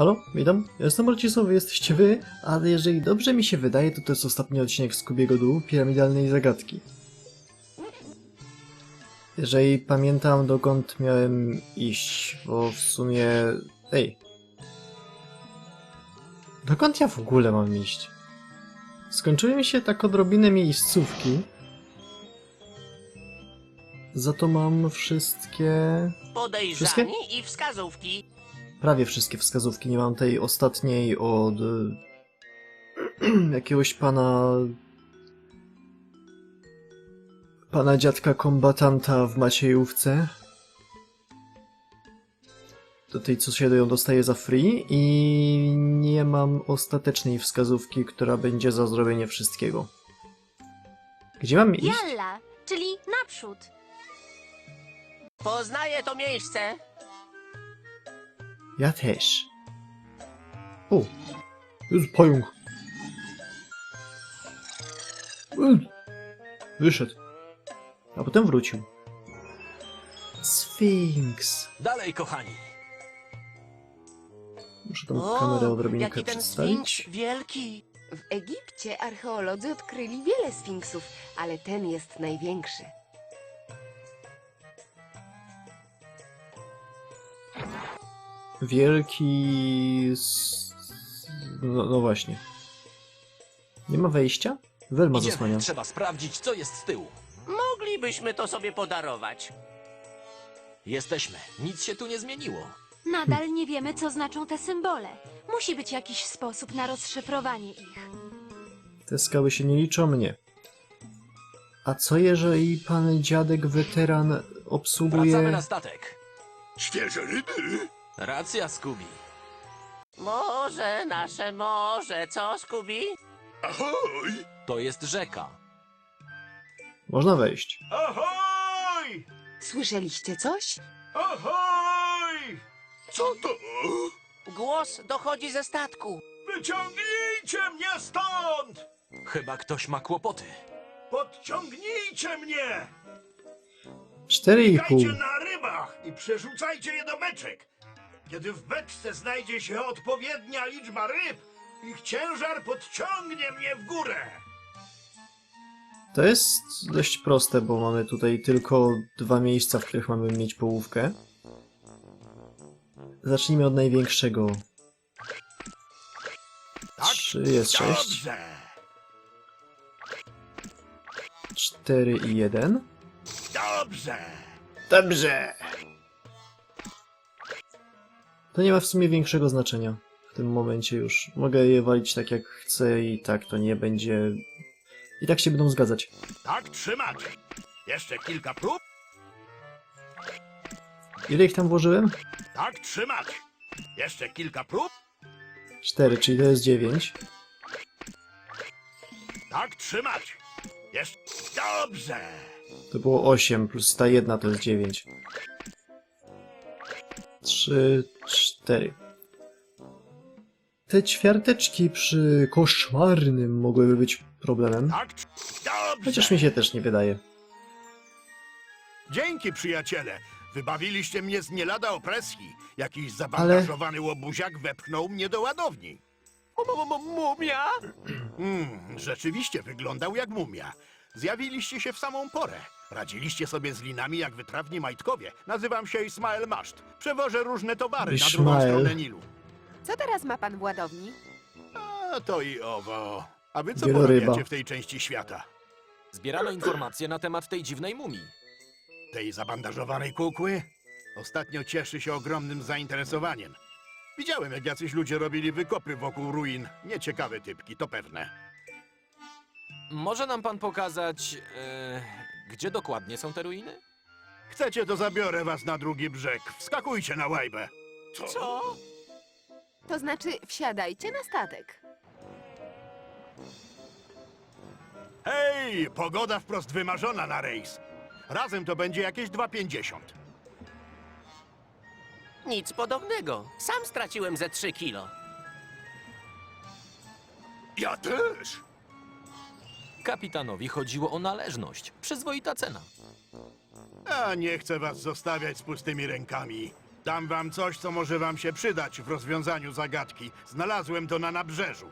Halo, witam. Jestem Marcisław, jesteście wy, ale jeżeli dobrze mi się wydaje, to to jest ostatni odcinek z Kubiego Dół, piramidalnej zagadki. Jeżeli pamiętam dokąd miałem iść, bo w sumie... Ej. Dokąd ja w ogóle mam iść? Skończyły mi się tak odrobinę miejscówki. Za to mam wszystkie... Podejrzani i wskazówki. Prawie wszystkie wskazówki. Nie mam tej ostatniej od e, jakiegoś pana. pana dziadka kombatanta w Maciejówce. Do tej, co się ją dostaje za free. I nie mam ostatecznej wskazówki, która będzie za zrobienie wszystkiego. Gdzie mam iść? Jalla, czyli naprzód. Poznaję to miejsce. Ja też. O! Jest pająk. Ej, Wyszedł. A potem wrócił. Sfinks. Dalej, kochani. Muszę tą kamerę odrobinkę jaki ten przedstawić. sfinks wielki. W Egipcie archeolodzy odkryli wiele sfinksów, ale ten jest największy. Wielki... No, no właśnie. Nie ma wejścia? Welma Idziemy. zasłania. Trzeba sprawdzić, co jest z tyłu. Moglibyśmy to sobie podarować. Jesteśmy. Nic się tu nie zmieniło. Nadal nie wiemy, co znaczą te symbole. Musi być jakiś sposób na rozszyfrowanie ich. Te skały się nie liczą mnie. A co jeżeli pan dziadek weteran Wracamy obsługuje... na statek. Świeże ryby? Racja, Scooby. Morze, nasze morze, co, Skubi? Ahoj! To jest rzeka. Można wejść. Ahoj! Słyszeliście coś? Ahoj! Co to? Głos dochodzi ze statku. Wyciągnijcie mnie stąd! Chyba ktoś ma kłopoty. Podciągnijcie mnie! Cztery i Dajcie pół. na rybach i przerzucajcie je do beczek. Kiedy w beczce znajdzie się odpowiednia liczba ryb, ich ciężar podciągnie mnie w górę. To jest dość proste, bo mamy tutaj tylko dwa miejsca, w których mamy mieć połówkę. Zacznijmy od największego. Trzy jest sześć, cztery i jeden. Dobrze. Dobrze! To nie ma w sumie większego znaczenia w tym momencie już. Mogę je walić tak jak chcę i tak to nie będzie... I tak się będą zgadzać. Tak trzymać. Jeszcze kilka prób. Ile ich tam włożyłem? Tak trzymać. Jeszcze kilka prób. Cztery, czyli to jest dziewięć. Tak trzymać. Jeszcze. Dobrze. To było 8 plus ta jedna to jest 9. 3, 4. Te ćwiarteczki przy koszmarnym mogłyby być problemem. Chociaż mi się też nie wydaje. Dzięki, przyjaciele. Wybawiliście mnie z nie lada opresji. Jakiś zabandażowany łobuziak wepchnął mnie do ładowni. Mumia? Mm, rzeczywiście wyglądał jak mumia. Zjawiliście się w samą porę. Radziliście sobie z linami jak wytrawni majtkowie. Nazywam się Ismael Maszt. Przewożę różne towary na drugą Ismael. stronę Nilu. Co teraz ma pan w ładowni? A to i owo. A wy co Wieloryba. porabiacie w tej części świata? Zbieramy informacje na temat tej dziwnej mumii. Tej zabandażowanej kukły? Ostatnio cieszy się ogromnym zainteresowaniem. Widziałem, jak jacyś ludzie robili wykopy wokół ruin. Nieciekawe typki, to pewne. Może nam pan pokazać, e, gdzie dokładnie są te ruiny? Chcecie, to zabiorę was na drugi brzeg. Wskakujcie na łajbę. Co? To znaczy, wsiadajcie na statek. Hej, pogoda wprost wymarzona na rejs. Razem to będzie jakieś 2,50. Nic podobnego. Sam straciłem ze 3 kilo. Ja też. Kapitanowi chodziło o należność. Przyzwoita cena. A nie chcę was zostawiać z pustymi rękami. Dam wam coś, co może wam się przydać w rozwiązaniu zagadki. Znalazłem to na nabrzeżu.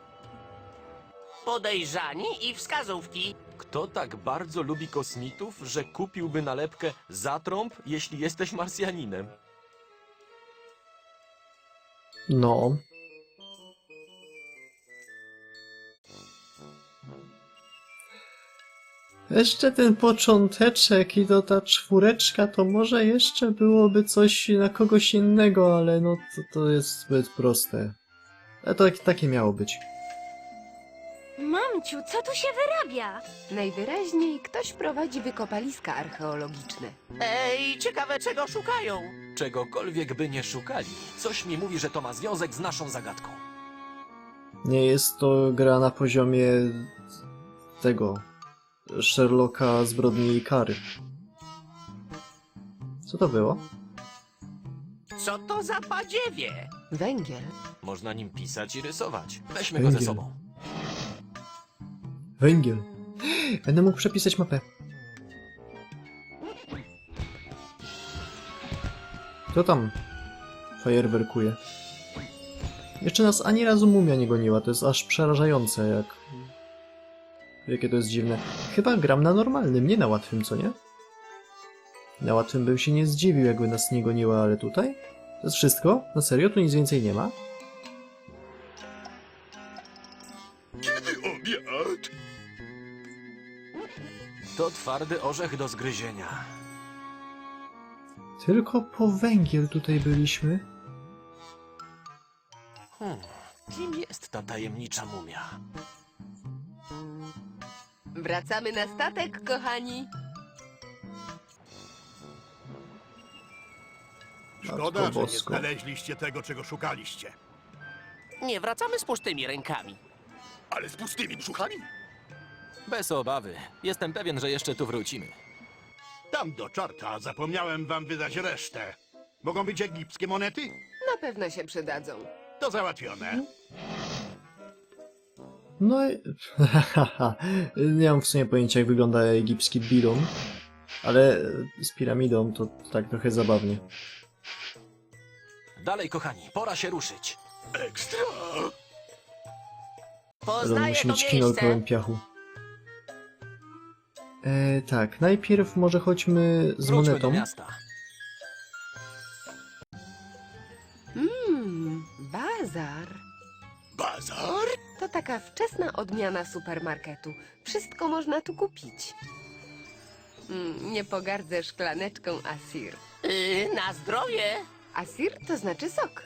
Podejrzani i wskazówki. Kto tak bardzo lubi kosmitów, że kupiłby nalepkę zatrąb, jeśli jesteś Marsjaninem? No. Jeszcze ten począteczek i to ta czwóreczka, to może jeszcze byłoby coś na kogoś innego, ale no to, to jest zbyt proste. A to takie miało być. Mamciu, co tu się wyrabia? Najwyraźniej ktoś prowadzi wykopaliska archeologiczne. Ej, ciekawe czego szukają. Czegokolwiek by nie szukali, coś mi mówi, że to ma związek z naszą zagadką. Nie jest to gra na poziomie tego Sherlocka zbrodni i kary. Co to było? Co to za badziewie? Węgiel. Można nim pisać i rysować. Weźmy go ze Węgiel. sobą. Węgiel. Będę mógł przepisać mapę. Kto tam fajerwerkuje? Jeszcze nas ani razu mumia nie goniła, to jest aż przerażające, jak... Jakie to jest dziwne. Chyba gram na normalnym, nie na łatwym, co nie? Na łatwym bym się nie zdziwił, jakby nas nie goniła, ale tutaj? To jest wszystko? Na serio? Tu nic więcej nie ma? To twardy orzech do zgryzienia. Tylko po węgiel tutaj byliśmy. Hmm, kim jest ta tajemnicza mumia? Wracamy na statek, kochani. Szkoda, że nie Bosko. znaleźliście tego, czego szukaliście. Nie wracamy z pustymi rękami. Ale z pustymi brzuchami? Bez obawy. Jestem pewien, że jeszcze tu wrócimy. Tam do czarta zapomniałem wam wydać resztę. Mogą być egipskie monety? Na pewno się przydadzą. To załatwione. No i... Nie mam w sumie pojęcia jak wygląda egipski bidon, ale z piramidą to tak trochę zabawnie. Dalej, kochani, pora się ruszyć. Ekstra! Ale Poznaję musi to mieć kinol miejsce. pełen piachu. E, tak, najpierw może chodźmy z Wróćmy do monetą. miasta. Mmm, bazar. Bazar? To taka wczesna odmiana supermarketu. Wszystko można tu kupić. Mm, nie pogardzę szklaneczką Asir. Yy, na zdrowie. Asir to znaczy sok.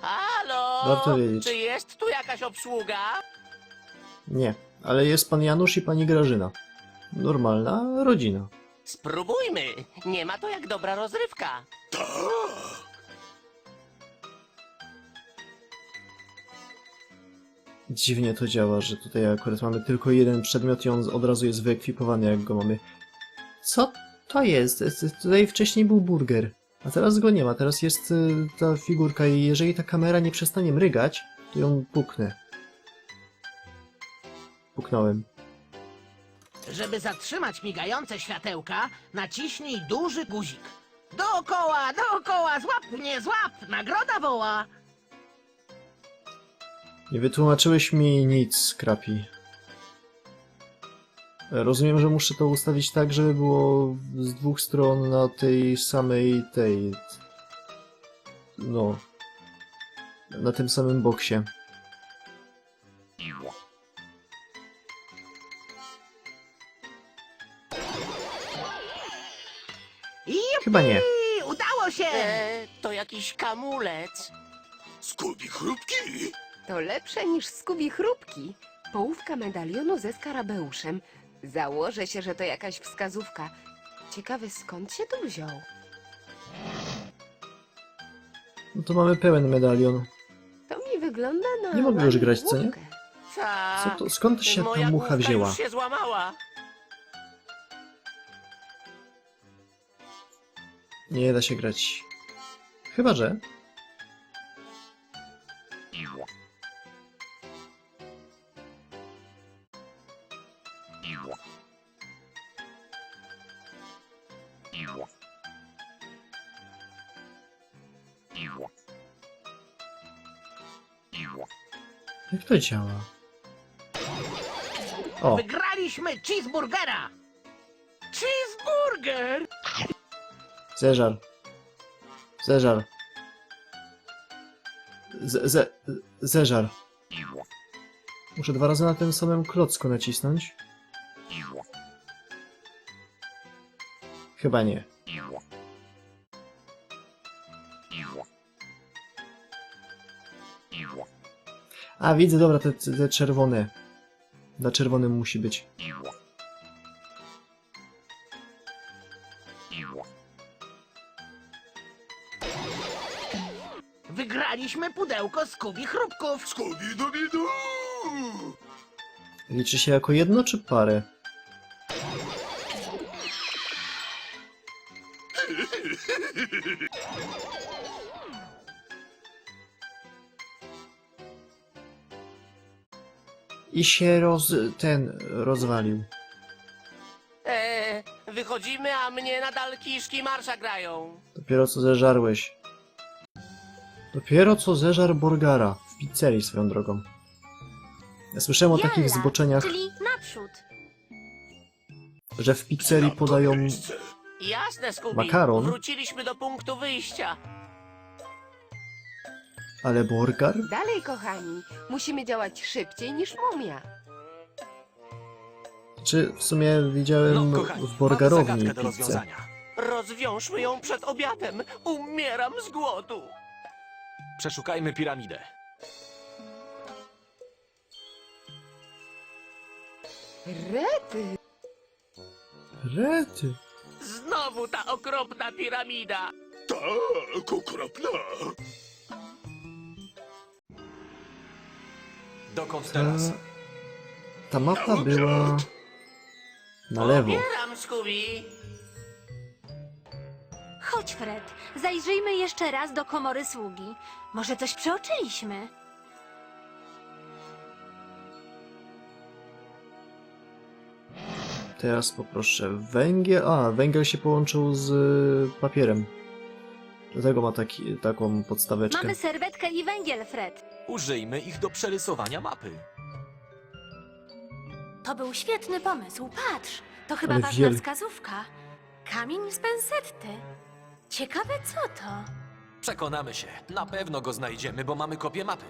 Halo? Warto wiedzieć. Czy jest tu jakaś obsługa? Nie, ale jest pan Janusz i pani Grażyna. Normalna rodzina. Spróbujmy. Nie ma to jak dobra rozrywka. Dziwnie to działa, że tutaj akurat mamy tylko jeden przedmiot i on od razu jest wyekwipowany, jak go mamy. Co to jest? Es- Tutaj wcześniej był burger, a teraz go nie ma. Teraz jest y, ta figurka i jeżeli ta kamera nie przestanie mrygać, to ją puknę. Puknąłem. Żeby zatrzymać migające światełka, naciśnij duży guzik. Dookoła, dookoła, złap mnie, złap! Nagroda woła! Nie wytłumaczyłeś mi nic, Krapi. Rozumiem, że muszę to ustawić tak, żeby było z dwóch stron na tej samej tej. No. Na tym samym boksie. I Chyba nie. udało się! E, to jakiś kamulec. Skubi chrupki? To lepsze niż skubi chrupki. Połówka medalionu ze skarabeuszem. Założę się, że to jakaś wskazówka. Ciekawe skąd się tu wziął. No to mamy pełen medalion. To mi wygląda na. Nie mogę już grać, co nie? Co to, skąd się moja ta mucha wzięła? już się złamała. Nie da się grać. Chyba, że. Jak to działa? O. Wygraliśmy cheeseburgera! Cheeseburger! Zeżar. Zeżar. Z ze zeżar. Muszę dwa razy na tym samym klocku nacisnąć. Chyba nie. A, widzę, dobra, te, te czerwone. Na czerwonym musi być. Wygraliśmy pudełko Scooby chrupków! Skubi-dubi-du! Liczy się jako jedno czy parę? I się roz... ten rozwalił. Eee, wychodzimy, a mnie nadal kiszki marsza grają. Dopiero co zeżarłeś. Dopiero co zeżar Borgara. W pizzerii swoją drogą. Ja słyszałem o takich Jalla, zboczeniach, Czyli naprzód. że w pizzerii podają... Jasne, Scooby. Makaron? Wróciliśmy do punktu wyjścia. Ale Borgar? Dalej, kochani, musimy działać szybciej niż mumia. Czy w sumie widziałem No, kochani, w mamy Borgarowni zagadkę do pizzę. rozwiązania. Rozwiążmy ją przed obiadem. Umieram z głodu. Przeszukajmy piramidę. Rety! Rety. Znowu ta okropna piramida. Tak, okropna! Dokąd Ta, teraz? ta mapa była na lewo. Scooby. Chodź, Fred. Zajrzyjmy jeszcze raz do komory sługi. Może coś przeoczyliśmy. Teraz poproszę węgiel. A, węgiel się połączył z y, papierem. Dlatego ma taki, taką podstaweczkę. Mamy serwetkę i węgiel, Fred. Użyjmy ich do przerysowania mapy. To był świetny pomysł. Patrz, to chyba Ale ważna wiel- wskazówka. Kamień z pensetty. Ciekawe co to? Przekonamy się. Na pewno go znajdziemy, bo mamy kopię mapy.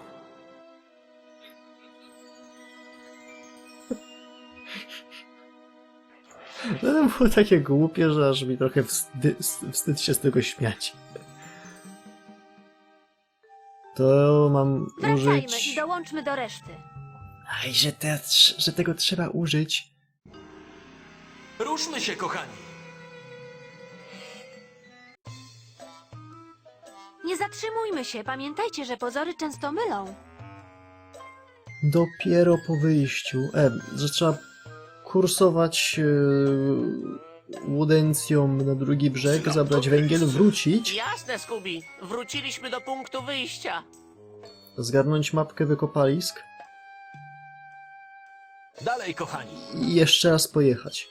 No, to było takie głupie, że aż mi trochę wsty, wstyd się z tego śmiać. To mam Wracajmy użyć... i dołączmy do reszty. Aj, że, te, że tego trzeba użyć. Ruszmy się, kochani! Nie zatrzymujmy się. Pamiętajcie, że pozory często mylą. Dopiero po wyjściu. E, że trzeba kursować e, łudencją na drugi brzeg, zabrać węgiel, wrócić, Jasne, Scooby. Wróciliśmy do punktu wyjścia. zgarnąć mapkę wykopalisk Dalej, kochani! i jeszcze raz pojechać.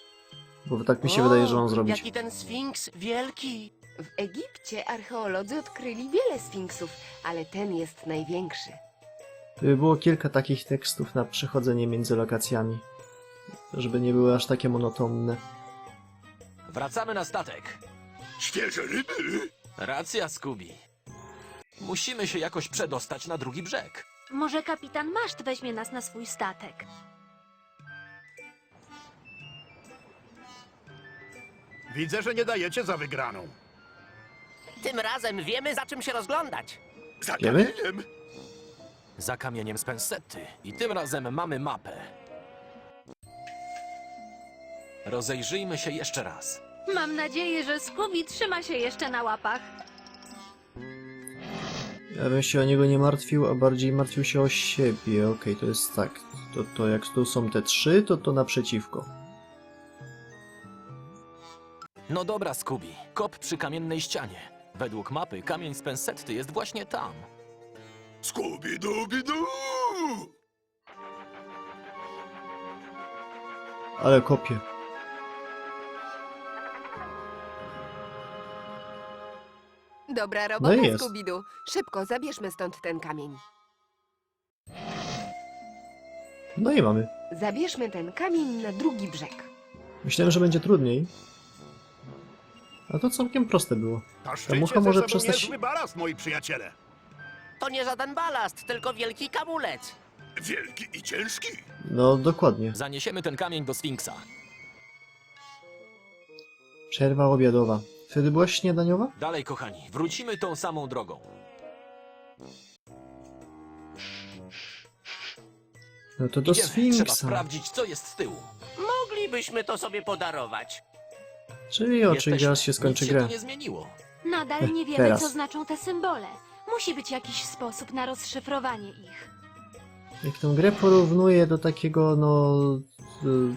Bo tak mi się wydaje, że mam O, zrobić. Jaki ten sfinks wielki. W Egipcie archeolodzy odkryli wiele sfinksów, ale ten jest największy. Było kilka takich tekstów na przechodzenie między lokacjami. Żeby nie były aż takie monotonne. Wracamy na statek. Świeże ryby! Racja, Scooby. Musimy się jakoś przedostać na drugi brzeg. Może kapitan Maszt weźmie nas na swój statek. Widzę, że nie dajecie za wygraną. Tym razem wiemy, za czym się rozglądać. Za Wiemy? kamieniem! Za kamieniem z pensety. I tym razem mamy mapę. Rozejrzyjmy się jeszcze raz. Mam nadzieję, że Scooby trzyma się jeszcze na łapach. Ja bym się o niego nie martwił, a bardziej martwił się o siebie. Okej, to jest tak. To, to jak tu są te trzy, to to naprzeciwko. No dobra, Scooby. Kop przy kamiennej ścianie. Według mapy kamień z pensetty jest właśnie tam. Skubi-dubi-du! Ale kopię. Dobra No robota, jest. Skubidu. Szybko, zabierzmy stąd ten kamień. No i mamy. Zabierzmy ten kamień na drugi brzeg. Myślałem, że będzie trudniej. A to całkiem proste było. Ta mucha może przestać- balast, moi przyjaciele. To nie żaden balast, tylko wielki kamulec. Wielki i ciężki. No, dokładnie. Zaniesiemy ten kamień do Sfinksa. Przerwa obiadowa. Wtedy była śniadaniowa? Dalej, kochani, wrócimy tą samą drogą. No to do Idziemy, trzeba Sfinksa. sprawdzić, co jest z tyłu. Moglibyśmy to sobie podarować. Czyli oczy Jesteśmy. się skończy Nic się grę. tu nie zmieniło. Nadal nie wiemy, Teraz. co znaczą te symbole. Musi być jakiś sposób na rozszyfrowanie ich. Jak tę grę porównuję do takiego, no... y,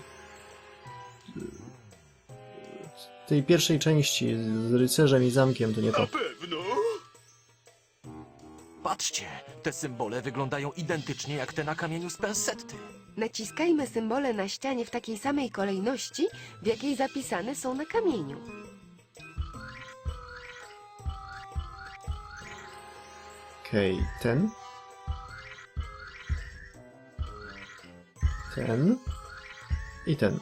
tej pierwszej części z rycerzem i zamkiem, to nie to. pewno. Patrzcie, te symbole wyglądają identycznie jak te na kamieniu z pensetty. Naciskajmy symbole na ścianie w takiej samej kolejności, w jakiej zapisane są na kamieniu. Okej, ten. Ten. I ten.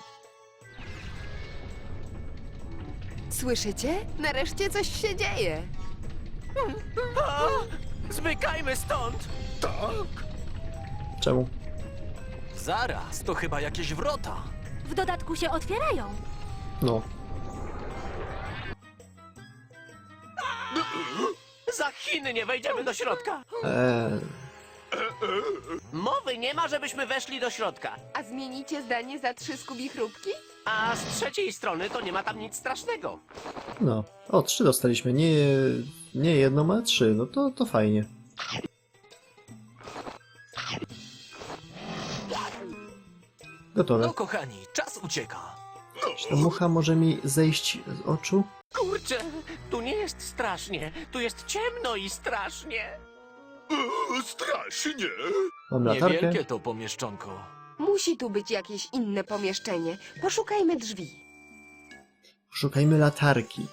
Słyszycie? Nareszcie coś się dzieje. A, zmykajmy stąd! Czemu? Zaraz, to chyba jakieś wrota. W dodatku się otwierają. No. Za Chiny nie wejdziemy do środka. Eee, Mowy nie ma, żebyśmy weszli do środka. A zmienicie zdanie za trzy skubi chrupki? A z trzeciej strony to nie ma tam nic strasznego. no. O, trzy dostaliśmy. Nie, nie jedną, ale trzy. No to, to fajnie. Gotowe. No, kochani, czas ucieka. Czy ta mucha może mi zejść z oczu? Kurczę, tu nie jest strasznie. Tu jest ciemno i strasznie. Strasznie. Mam latarkę. Niewielkie to pomieszczonko. Musi tu być jakieś inne pomieszczenie. Poszukajmy drzwi. Szukajmy latarki.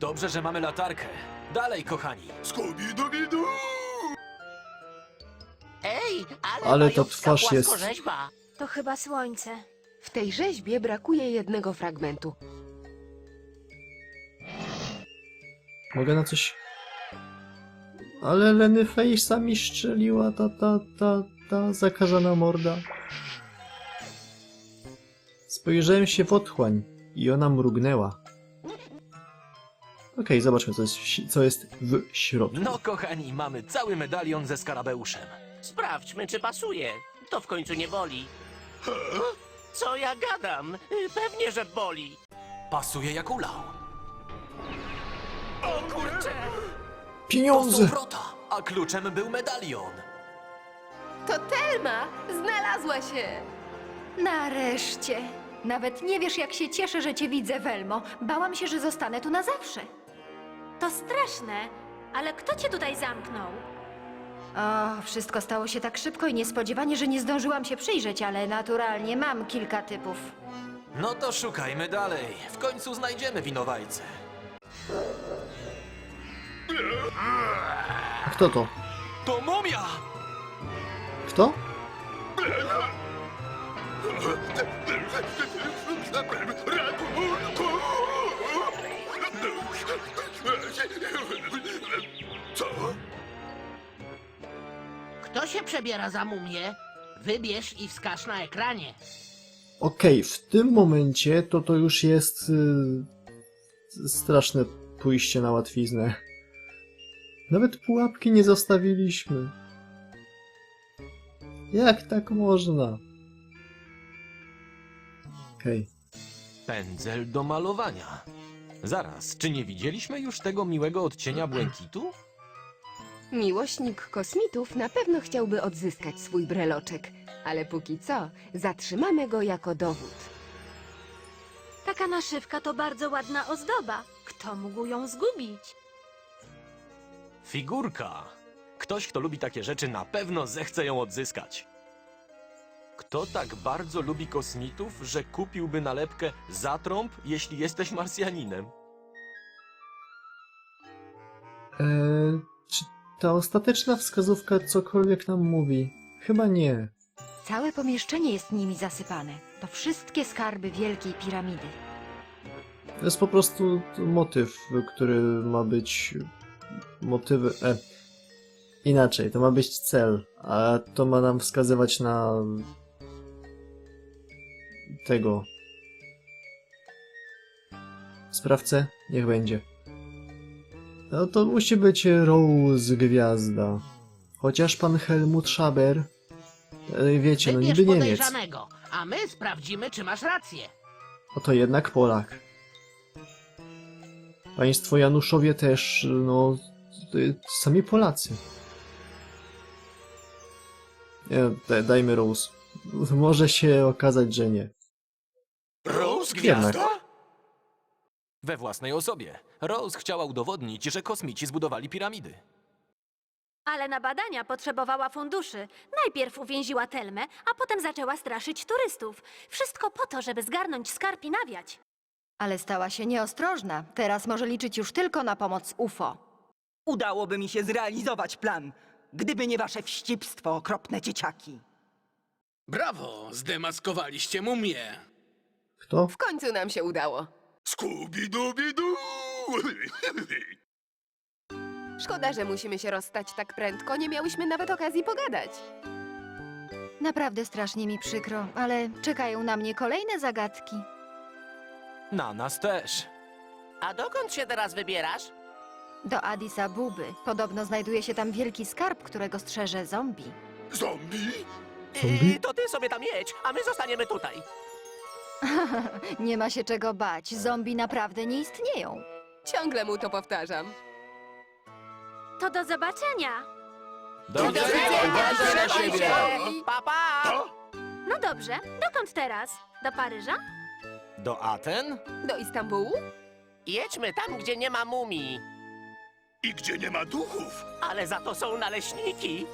Dobrze, że mamy latarkę. Dalej, kochani. Skubidubidu. Ej, ale, Ale to twarz jest- płaskorzeźba. To chyba słońce. W tej rzeźbie brakuje jednego fragmentu. Mogę na coś... Ale Lenny Face'a mi szczeliła ta, ta, ta, ta zakażona morda. Spojrzałem się w otchłań i ona mrugnęła. Okej, zobaczmy co jest, w- co jest w środku. No, kochani, mamy cały medalion ze skarabeuszem. Sprawdźmy, czy pasuje. To w końcu nie boli. Co ja gadam? Pewnie, że boli. Pasuje jak ulał. O kurczę! To są Pieniądze! wrota, a kluczem był medalion. To Telma! Znalazła się! Nareszcie. Nawet nie wiesz, jak się cieszę, że cię widzę, Welmo. Bałam się, że zostanę tu na zawsze. To straszne, ale kto cię tutaj zamknął? O, wszystko stało się tak szybko i niespodziewanie, że nie zdążyłam się przyjrzeć, ale naturalnie mam kilka typów. No to szukajmy dalej. W końcu znajdziemy winowajcę. A Kto to? To mumia! Kto? Co? Kto się przebiera za mumię? Wybierz i wskaż na ekranie. Okej, w tym momencie to to już jest y, straszne pójście na łatwiznę. Nawet pułapki nie zostawiliśmy. Jak tak można? Okej. Pędzel do malowania. Zaraz, czy nie widzieliśmy już tego miłego odcienia błękitu? Miłośnik kosmitów na pewno chciałby odzyskać swój breloczek, ale póki co zatrzymamy go jako dowód. Taka naszywka to bardzo ładna ozdoba. Kto mógł ją zgubić? Figurka. Ktoś, kto lubi takie rzeczy, na pewno zechce ją odzyskać. Kto tak bardzo lubi kosmitów, że kupiłby nalepkę zatrąb, jeśli jesteś Marsjaninem? Eee, czy ta ostateczna wskazówka cokolwiek nam mówi? Chyba nie. Całe pomieszczenie jest nimi zasypane. To wszystkie skarby Wielkiej Piramidy. To jest po prostu motyw, który ma być motywy. E, inaczej, to ma być cel, a to ma nam wskazywać na tego. Sprawcę? Niech będzie. No to musi być Rose Gwiazda. Chociaż pan Helmut Schaber, e, wiecie, no Wybierz niby Niemiec, podejrzanego, a my sprawdzimy, czy masz rację. a to jednak Polak. Państwo Januszowie też, no, y, sami Polacy. Nie, da, dajmy Rose. Może się okazać, że nie. Rose. Gwiazda? We własnej osobie. Rose chciała udowodnić, że kosmici zbudowali piramidy. Ale na badania potrzebowała funduszy. Najpierw uwięziła Telmę, a potem zaczęła straszyć turystów. Wszystko po to, żeby zgarnąć skarb i nawiać. Ale stała się nieostrożna. Teraz może liczyć już tylko na pomoc UFO. Udałoby mi się zrealizować plan, gdyby nie wasze wścibstwo, okropne dzieciaki. Brawo, zdemaskowaliście mumię. Kto? W końcu nam się udało. Skubi-dubi-du! Szkoda, że musimy się rozstać tak prędko, nie miałyśmy nawet okazji pogadać. Naprawdę strasznie mi przykro, ale czekają na mnie kolejne zagadki. Na nas też. A dokąd się teraz wybierasz? Do Addis Abuby. Podobno znajduje się tam wielki skarb, którego strzeże zombie. Zombie? Zombie? Yy, to ty sobie tam jedź, a my zostaniemy tutaj. Nie ma się czego bać. Zombie naprawdę nie istnieją. Ciągle mu to powtarzam. To do zobaczenia. Do Uważaj na siebie. Pa, pa! No dobrze, dokąd teraz? Do Paryża? Do Aten? Do Istambułu? Jedźmy tam, gdzie nie ma mumii. I gdzie nie ma duchów? Ale za to są naleśniki.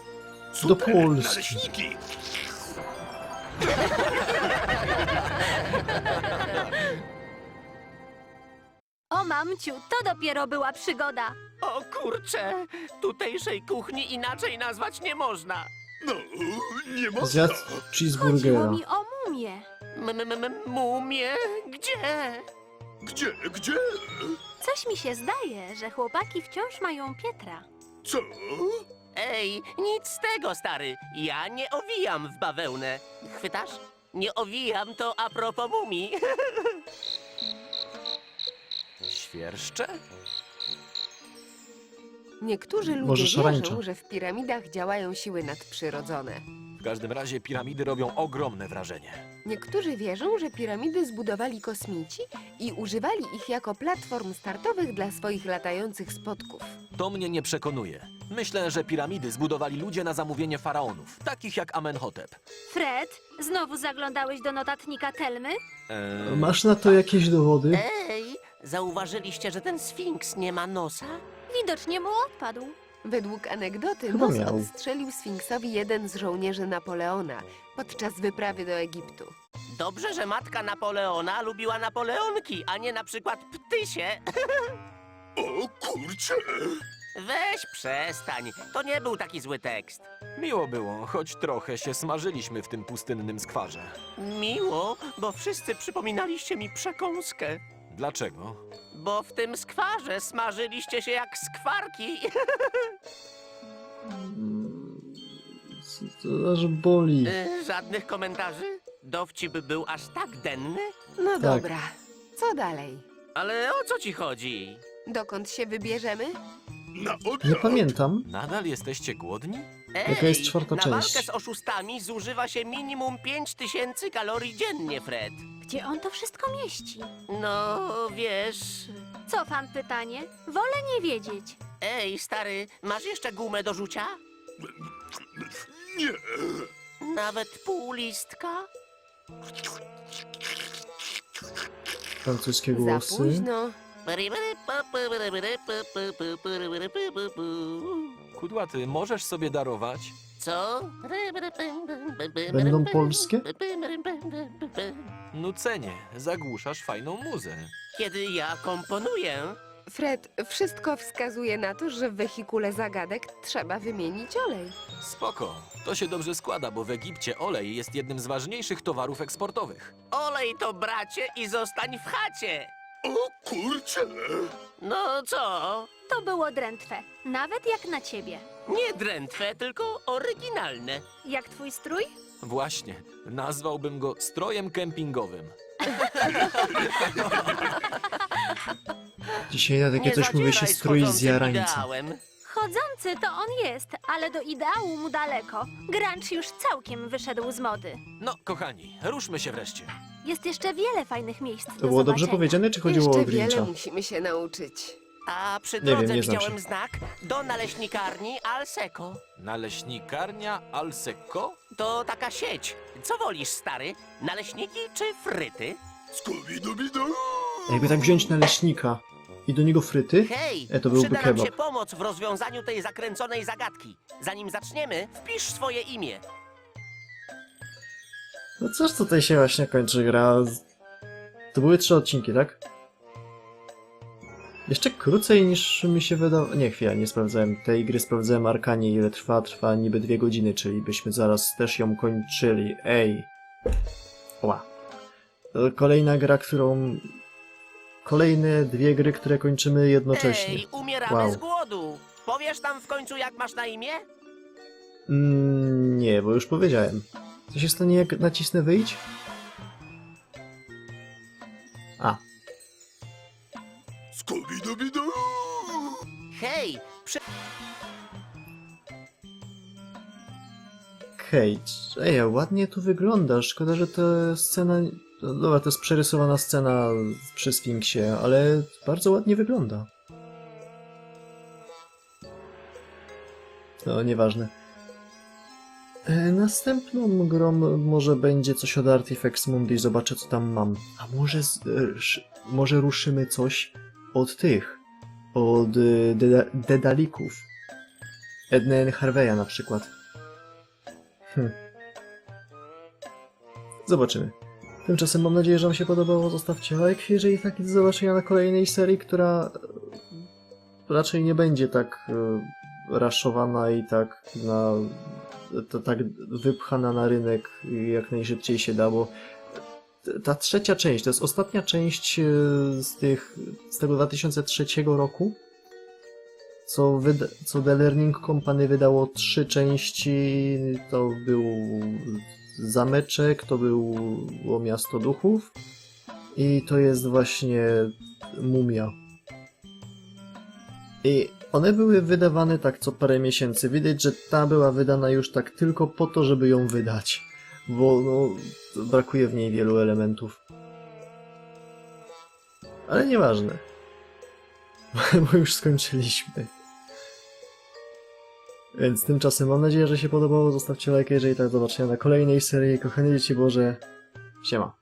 Do Polski. Naleśniki! O mamciu, to dopiero była przygoda. O kurcze, tutejszej kuchni inaczej nazwać nie można. No, nie można. Zjadł Chodziło cheeseburgera. mi o mumię. M- m- m- Mumie? Gdzie? Gdzie, gdzie? Coś mi się zdaje, że chłopaki wciąż mają Pietra. Co? Ej, nic z tego, stary. Ja nie owijam w bawełnę. Chwytasz? Nie owijam to a propos mumii. Świerszcze? Niektórzy ludzie Może szarańcza. wierzą, że w piramidach działają siły nadprzyrodzone. W każdym razie piramidy robią ogromne wrażenie. Niektórzy wierzą, że piramidy zbudowali kosmici i używali ich jako platform startowych dla swoich latających spotków. To mnie nie przekonuje. Myślę, że piramidy zbudowali ludzie na zamówienie faraonów, takich jak Amenhotep. Fred, znowu zaglądałeś do notatnika Telmy? Eee, Masz na to jakieś dowody? Ej, zauważyliście, że ten sfinks nie ma nosa? Widocznie mu odpadł. Według anegdoty Chyba nos miał. odstrzelił Sfinksowi jeden z żołnierzy Napoleona podczas wyprawy do Egiptu. Dobrze, że matka Napoleona lubiła Napoleonki, a nie na przykład ptysie. O kurcze! Weź przestań, to nie był taki zły tekst. miło było, choć trochę się smażyliśmy w tym pustynnym skwarze. Miło, bo wszyscy przypominaliście mi przekąskę. Dlaczego? Bo w tym skwarze smażyliście się jak skwarki. To aż boli. Y, Żadnych komentarzy? Dowcip był aż tak denny? No Tak. dobra, co dalej? Ale o co ci chodzi? Dokąd się wybierzemy? Na Nie pamiętam. Nadal jesteście głodni? Ej, Jaka jest czwarta na część? walkę z oszustami zużywa się minimum 5000 kalorii dziennie, Fred. Gdzie on to wszystko mieści? No, wiesz... Cofam pytanie. Wolę nie wiedzieć. Ej, stary, masz jeszcze gumę do rzucia? Nie! Nawet pół listka? Francuskie Za głosy. późno. Kudłaty, możesz sobie darować? Co? Będą polskie? Nucenie, zagłuszasz fajną muzę. Kiedy ja komponuję, Fred, wszystko wskazuje na to, że w wehikule zagadek trzeba wymienić olej. Spoko. To się dobrze składa, bo w Egipcie olej jest jednym z ważniejszych towarów eksportowych. Olej to bracie i zostań w chacie. O kurczę! No co? To było drętwe, nawet jak na ciebie. Nie drętwe, tylko oryginalne. Jak twój strój? Właśnie. Nazwałbym go strojem kempingowym. Dzisiaj na takie Nie coś mówi się strój z jarańca. Chodzący to on jest, ale do ideału mu daleko. Grunge już całkiem wyszedł z mody. No, kochani, ruszmy się wreszcie. Jest jeszcze wiele fajnych miejsc To do było dobrze zobaczenia. powiedziane, czy chodziło Jeszcze o Grincha? wiele musimy się nauczyć. A przy Nie wiem, drodze nie znam widziałem się. znak do naleśnikarni Alseco. Naleśnikarnia Alseco? To taka sieć. Co wolisz, stary? Naleśniki czy fryty? Skubidubidu! Jakby tak wziąć naleśnika i do niego fryty? Hej, E, to byłby przyda nam kebab. się pomoc w rozwiązaniu tej zakręconej zagadki. Zanim zaczniemy, wpisz swoje imię. No cóż, tutaj się właśnie kończy gra. To były trzy odcinki, tak? Jeszcze krócej niż mi się wydawało. Nie, chwila, nie sprawdzałem. Tej gry sprawdzałem Arkanie, ile trwa. Trwa niby dwie godziny, czyli byśmy zaraz też ją kończyli. Ej. Ła. Kolejna gra, którą... Kolejne dwie gry, które kończymy jednocześnie. Ej, umieramy Wow. z głodu. Powiesz tam w końcu, jak masz na imię? Mm, nie, bo już powiedziałem. Co się stanie, jak nacisnę wyjść? Skubidubidu! Hej, przy... Kate, ej, ładnie tu wygląda. Szkoda, że ta scena. No dobra, to jest przerysowana scena przy Sfinksie, ale bardzo ładnie wygląda. No, nieważne. E, następną grą może będzie coś od Artifex Mundi, zobaczę co tam mam. A może, z, e, sz, może ruszymy coś od tych, od e, deda, Dedalików. Edna Harveya na przykład. Hm. Zobaczymy. Tymczasem mam nadzieję, że Wam się podobało. Zostawcie like, jeżeli tak, i do zobaczenia na kolejnej serii, która e, raczej nie będzie tak e, raszowana i tak na to tak wypchana na rynek jak najszybciej się da, bo ta trzecia część, to jest ostatnia część e, z tych z tego 2003 roku, co, wyda- co The Learning Company wydało trzy części. To był Zameczek, to było Miasto Duchów i to jest właśnie Mumia. I one były wydawane tak co parę miesięcy. Widać, że ta była wydana już tak tylko po to, żeby ją wydać, bo no, brakuje w niej wielu elementów. Ale nieważne. bo już skończyliśmy. Więc tymczasem mam nadzieję, że się podobało. Zostawcie lajka, jeżeli tak. Zobaczenia na kolejnej serii. Kochane dzieci Boże. Siema.